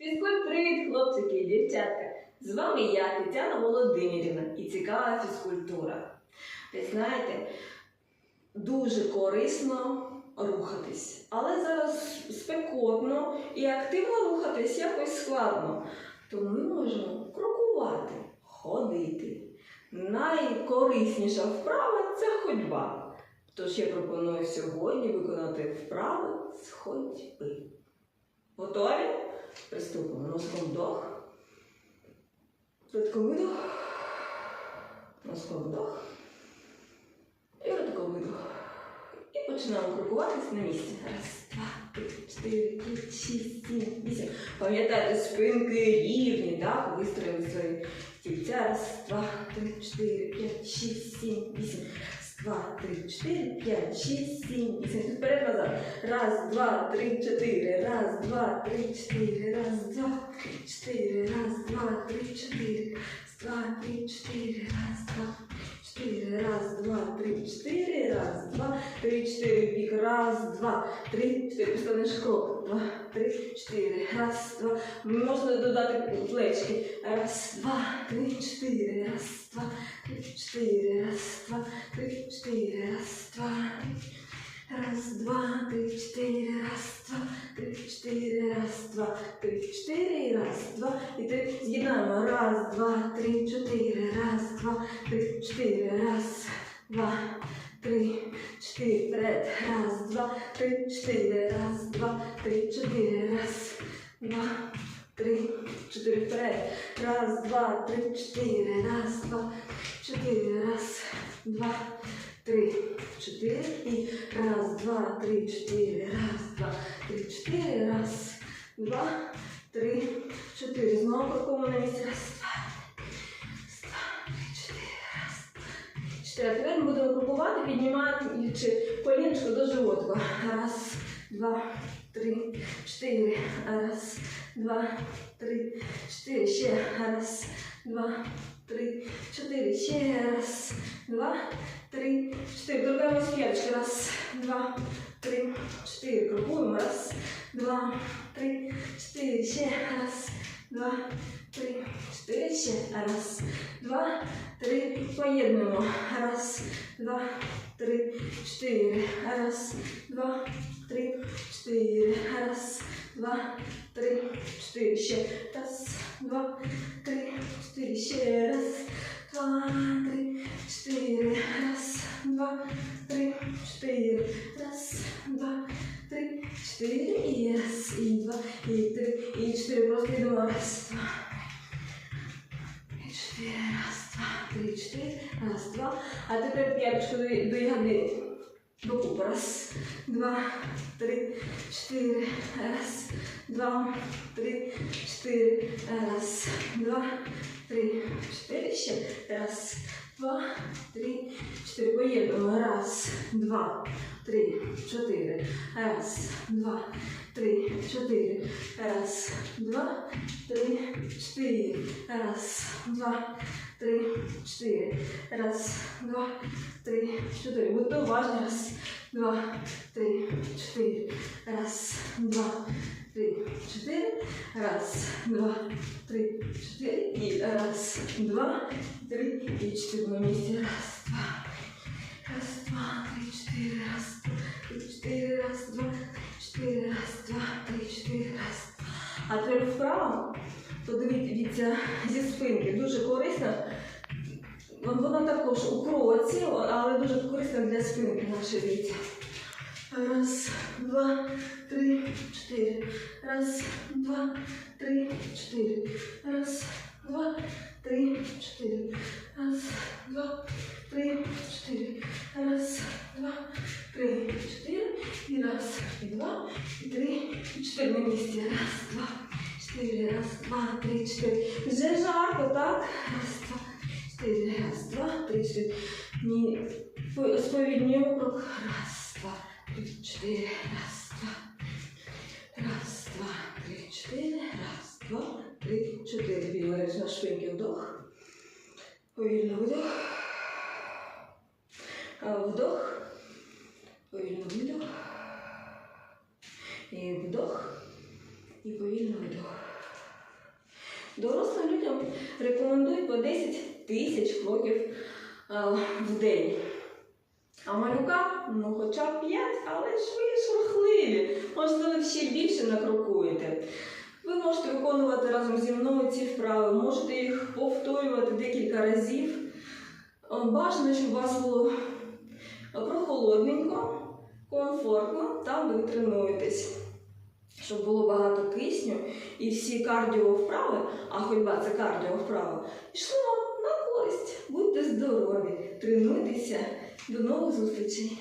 Фізкульт-привіт, хлопчики і дівчатка! З вами я, Тетяна Володимирівна, і цікава фізкультура. Ви знаєте, дуже корисно рухатись, але зараз спекотно і активно рухатись якось складно. Тому ми можемо крокувати, ходити. Найкорисніша вправа це ходьба. Тож я пропоную сьогодні виконати вправи з ходьби. Готові? Приступимо. Носком вдох. Ротиком видох. Носком вдох. І ротиком видох. І починаємо крокуватись на місці. Раз, два, три, чотири, п'ять, шість, сім, вісім. Пам'ятайте, спинки рівні, так? Вистроїли свої стільця. Раз, два, три, чотири, п'ять, шість, сім, вісім. Два, три, чотири, п'ять, шість, сім, вісім. Вперед назад. Раз, два, три, чотири. Раз, два, три, чотири. Раз, два, три, чотири. Раз, два, три, чотири. Раз, два, три, чотири. Раз, два, чотири. Раз, два, три, чотири. Два, три, чотири. Бік. Раз, два, три, чотири. Поставиш крок. Два, три, чотири. Раз, два. Можна додати плечки. Раз, два, три, чотири. Раз, два, три, чотири. Раз, два, три, чотири. Раз, два, три. Раз, два, три, чотири, раз, два, три, чотири, раз, два, три, чотири, раз, два, і три. З'єднаємо. Раз, два, три, чотири, раз, два, три, чотири, раз, два, три, вперед. Раз, два, три, чотири, раз, два, три, чотири, раз, два, три, чотири, вперед. Раз, два, три, чотири, раз, два, чотири, раз, два, три, чотири. І раз, два, три, чотири, раз, два, три, чотири, раз, два, три, чотири. Знову крокуємо на місці. Раз, два, 4 ми будемо групувати, піднімаючи коліночку до животика. Раз, два, три, чотири. Раз, два, три, чотири. Ще. Раз, два, три, чотири. Ще. Раз, два, три, чотири. Другаємо східочки. Раз, два, три, чотири. Крупуємо. Раз, два, три, чотири. Ще. Раз, два три, чотири. Ще раз, два, три. Поєднуємо. Раз, два, три, чотири. Раз, два, три, чотири. Раз, два, три, чотири. Ще раз, два, три, чотири. Ще раз, два, три, чотири. Раз, два, три, чотири. Раз, два, три, чотири. І раз, і два. Чотири, раз, два, три, чотири, раз, два. А тепер п'яточку до, до ягоди. До купа. Раз, два, три, чотири. Раз, два, три, чотири. Раз, два, три, чотири. Ще. Раз, два, три, чотири. Поєднуємо. Раз, два, три, чотири. Раз, два, три, чотири. Раз, два, три, чотири. Раз, два, три, чотири. Раз, два, три, чотири. Будьте уважні. Раз, два, три, чотири. Раз, два, три, чотири. Раз, два, три, чотири. І раз, два, три, і чотири на місці. Раз, два. Раз, два, три, чотири. Тепер вправо. Подивіться зі спинки. Дуже корисна. Вона також у кроці, але дуже корисна для спинки нашої дивіться. Раз, два, три, чотири. Раз, два, три, чотири. Раз, два, три, чотири. Раз, два, три, чотири. Раз, два, три, чотири. І раз, і два, і три, і чотири на місці. Раз, два, чотири. Раз, два, три, чотири. Вже жарко, так? Раз, два, чотири. Раз, два, три, чотири. Ні. По- Сповільнюємо крок. Раз, два, три, чотири. Раз, два. Раз, два, три, чотири. Раз, два, три, чотири. Підвалюєш на шпиньки вдох. Повільно видох. А Вдох. Повільно видох. І вдох. І повільно видох. рекомендують по 10 тисяч кроків е, в день. А малюка, ну хоча б 5, але ж ви шурхливі. Можливо, ще більше накрокуєте. Ви можете виконувати разом зі мною ці вправи, можете їх повторювати декілька разів. Е, Бажано, щоб у вас було прохолодненько, комфортно, там ви тренуєтесь. Щоб було багато кисню і всі кардіовправи, а ходьба це кардіовправи, йшли вам на користь. Будьте здорові, тренуйтеся. До нових зустрічей!